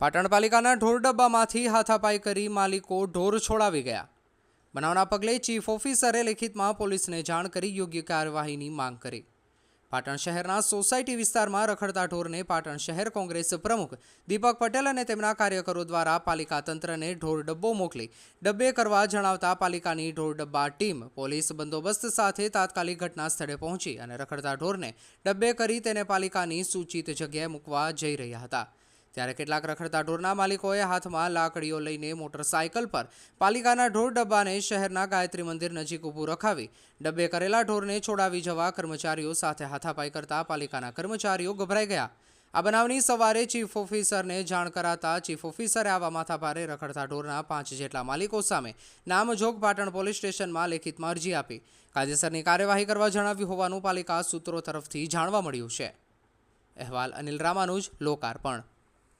પાટણ પાલિકાના ઢોર ડબ્બામાંથી હાથાપાઈ કરી માલિકો ઢોર છોડાવી ગયા. બનાવના પગલે ચીફ ઓફિસરે લેખિતમાં પોલીસને જાણ કરી યોગ્ય કાર્યવાહીની માંગ કરી. પાટણ શહેરના સોસાયટી વિસ્તારમાં રખડતા ઢોરને પાટણ શહેર કોંગ્રેસ પ્રમુખ દીપક પટેલ અને તેમના કાર્યકરો દ્વારા પાલિકા તંત્રને ઢોર ડબ્બો મોકલી ડબ્બે કરવા જણાવતા પાલિકાની ઢોર ડબ્બા ટીમ પોલીસ બંદોબસ્ત સાથે તાત્કાલિક ઘટના સ્થળે પહોંચી અને રખડતા ઢોરને ડબ્બે કરી તેને પાલિકાની સૂચિત જગ્યાએ મૂકવા જઈ રહ્યા હતા. ત્યારે કેટલાક રખડતા ઢોરના માલિકોએ હાથમાં લાકડીઓ લઈને મોટરસાયકલ પર પાલિકાના ઢોર ડબ્બાને શહેરના ગાયત્રી મંદિર નજીક ઊભું રખાવી ડબ્બે કરેલા ઢોરને છોડાવી જવા કર્મચારીઓ સાથે હાથાપાઈ કરતા પાલિકાના કર્મચારીઓ ગભરાઈ ગયા. આ બનાવની સવારે ચીફ ઓફિસરને જાણ કરાતા ચીફ ઓફિસરે આવા માથાભારે રખડતા ઢોરના પાંચ જેટલા માલિકો સામે નામજોગ પાટણ પોલીસ સ્ટેશનમાં લેખિતમાં અરજી આપી. કાયદેસરની કાર્યવાહી કરવા જણાવ્યું હોવાનું પાલિકા સૂત્રો તરફથી જાણવા મળ્યું છે. અહેવાલ અનિલ રામાનુજ, લોકાર્પણ.